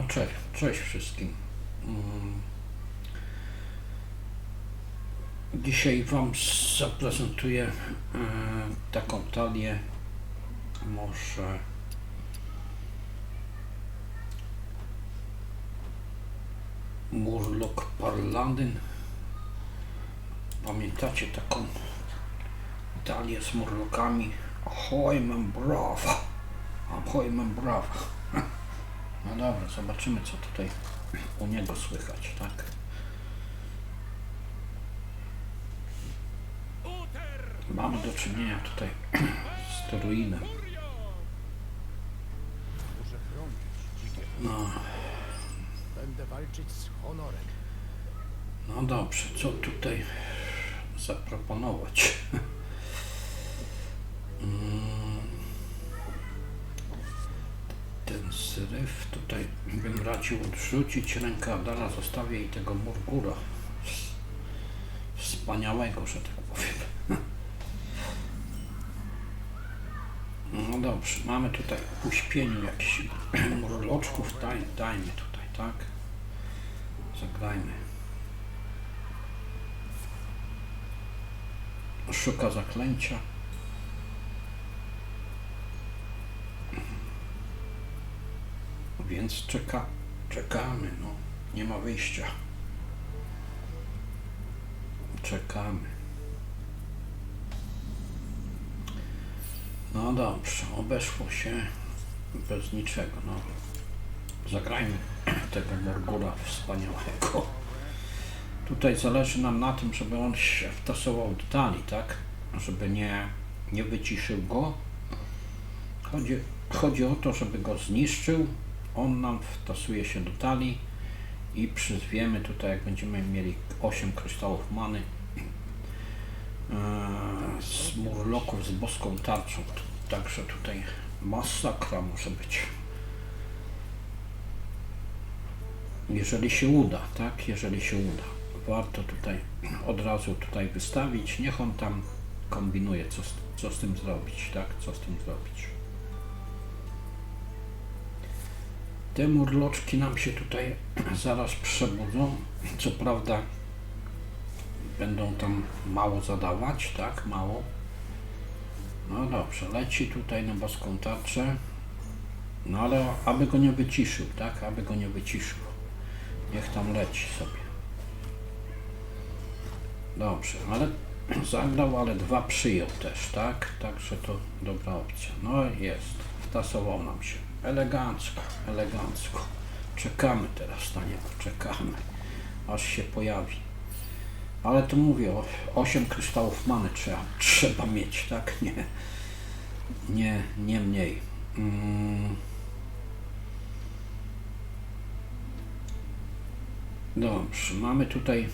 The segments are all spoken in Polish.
No cześć, cześć wszystkim. Mm. Dzisiaj Wam zaprezentuję e, taką talię, może Murloc Parlandyn. Pamiętacie taką talię z murlokami? Ahoj, mam brawa. Ahoj, mam brawa. Dobra, zobaczymy co tutaj u niego słychać, tak? Mamy do czynienia tutaj z teruinem. No, Będę walczyć z honorem. no dobrze, co tutaj zaproponować? Mm, Zryw tutaj bym radził odrzucić rękę Adara, zostawię i tego Murgura. Wspaniałego, że tak powiem. No dobrze, mamy tutaj w uśpieniu jakichś murloczków, daj, dajmy tutaj, tak? Zagrajmy. Szuka zaklęcia. Więc czeka, czekamy, no. Nie ma wyjścia. Czekamy. No dobrze, obeszło się bez niczego, no. Zagrajmy tego Morgura wspaniałego. Tutaj zależy nam na tym, żeby on się wtasował do talii, tak? Żeby nie, nie wyciszył go. Chodzi, chodzi o to, żeby go zniszczył. On nam wtasuje się do talii i przyzwiemy tutaj, jak będziemy mieli 8 kryształów many eee, z murloków z boską tarczą. Także tutaj masakra może być. Jeżeli się uda, tak? Jeżeli się uda. Warto tutaj od razu tutaj wystawić. Niech on tam kombinuje, co co z tym zrobić, tak? Co z tym zrobić. Te murloczki nam się tutaj zaraz przebudzą. Co prawda będą tam mało zadawać, tak? Mało. No dobrze, leci tutaj na boską tarczę. No ale aby go nie wyciszył, tak? Aby go nie wyciszył. Niech tam leci sobie. Dobrze, ale zagrał, ale dwa przyjął też, tak? Także to dobra opcja. No jest, wtasował nam się. Elegancko, elegancko. Czekamy teraz na niego, czekamy, aż się pojawi. Ale tu mówię, o 8 kryształów many trzeba, trzeba mieć, tak? Nie, nie, nie mniej. Mm. Dobrze, mamy tutaj,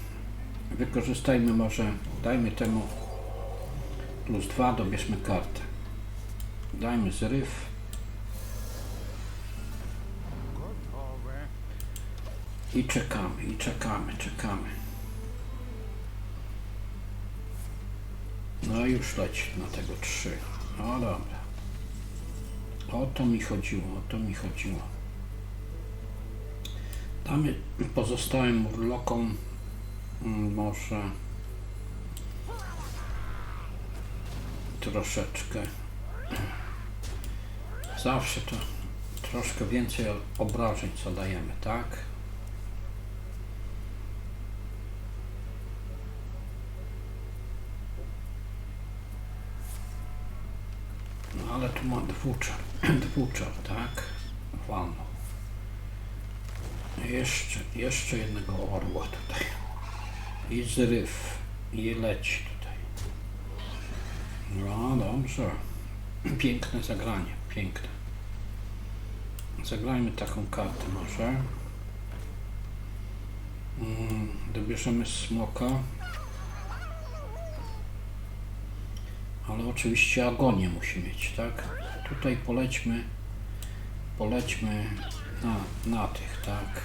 wykorzystajmy może, dajmy temu plus 2, dobierzmy kartę. Dajmy zryw. I czekamy, i czekamy, czekamy. No już leci na tego trzy. No dobra. O to mi chodziło, o to mi chodziło. Damy pozostałym murlokom mm, może troszeczkę. Zawsze to troszkę więcej obrażeń co dajemy, tak? No ale tu ma dwuczar, dwuczar, tak? Walno. Jeszcze, jeszcze jednego orła tutaj. I zryw. I leci tutaj. No dobrze. Piękne zagranie, piękne. Zagrajmy taką kartę może. Mm, dobierzemy smoka. Ale oczywiście agonię musi mieć, tak? Tutaj polećmy, polećmy na, na tych, tak?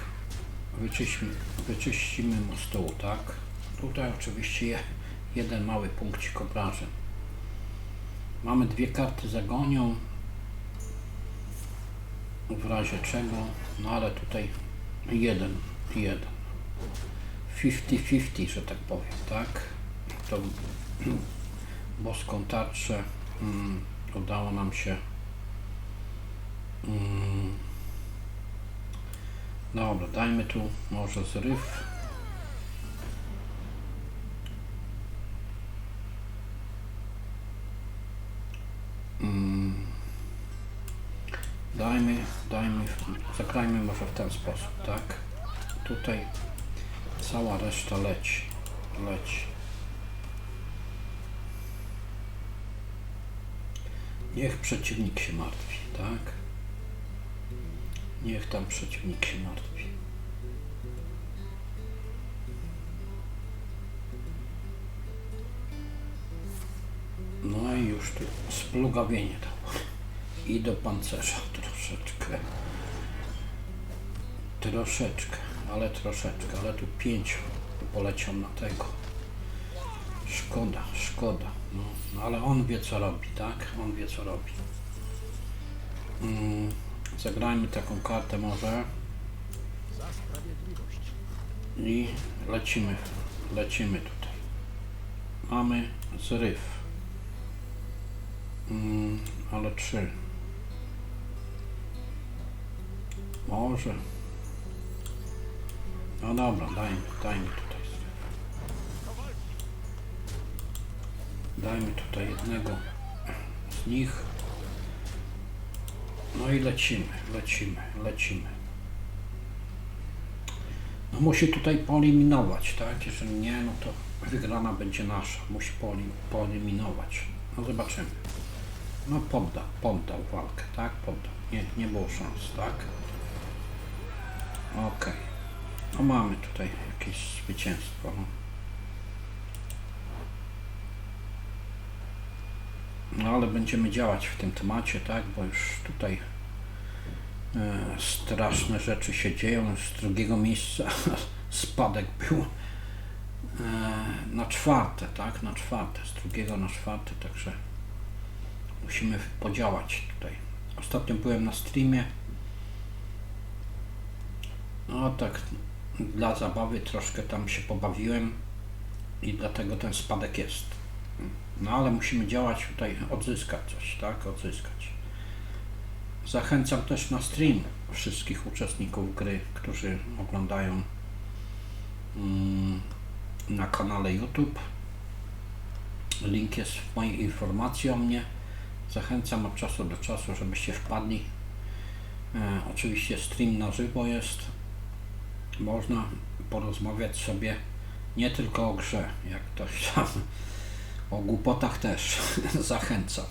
Wyczyśmy, wyczyścimy mu stół, tak? Tutaj oczywiście je, jeden mały punkcik obrażeń. Mamy dwie karty z agonią. w razie czego, no ale tutaj jeden, jeden. 50-50, że tak powiem, tak? To boską tarczę mm, udało nam się mm, dobra, dajmy tu może zryw Mm, dajmy, dajmy, zagrajmy może w ten sposób, tak? Tutaj cała reszta leci, leci. Niech przeciwnik się martwi, tak? Niech tam przeciwnik się martwi. No i już tu splugawienie dało. I do pancerza troszeczkę. Troszeczkę, ale troszeczkę, ale tu pięć poleciał na tego. Szkoda, szkoda. No, no ale on wie co robi, tak? On wie co robi. Mm, zagrajmy taką kartę może i lecimy, lecimy tutaj. Mamy zryw. Mm, ale trzy. Może. No dobra, dajmy, dajmy tutaj Dajmy tutaj jednego z nich. No i lecimy, lecimy, lecimy. No musi tutaj poeliminować, tak? Jeżeli nie, no to wygrana będzie nasza. Musi poeliminować. No zobaczymy. No poddał, poddał walkę, tak? Poddał. Nie, nie było szans, tak? Okej. No mamy tutaj jakieś zwycięstwo. No. No ale będziemy działać w tym temacie, tak? Bo już tutaj e, straszne rzeczy się dzieją. Z drugiego miejsca spadek był e, na czwarte, tak? Na czwarte, z drugiego na czwarte, także musimy podziałać tutaj. Ostatnio byłem na streamie. No tak, dla zabawy troszkę tam się pobawiłem i dlatego ten spadek jest. No ale musimy działać tutaj, odzyskać coś, tak? Odzyskać. Zachęcam też na stream wszystkich uczestników gry, którzy oglądają mm, na kanale YouTube. Link jest w mojej informacji o mnie. Zachęcam od czasu do czasu, żebyście wpadli. E, oczywiście stream na żywo jest. Można porozmawiać sobie nie tylko o grze, jak ktoś tam o głupotach też zachęcam.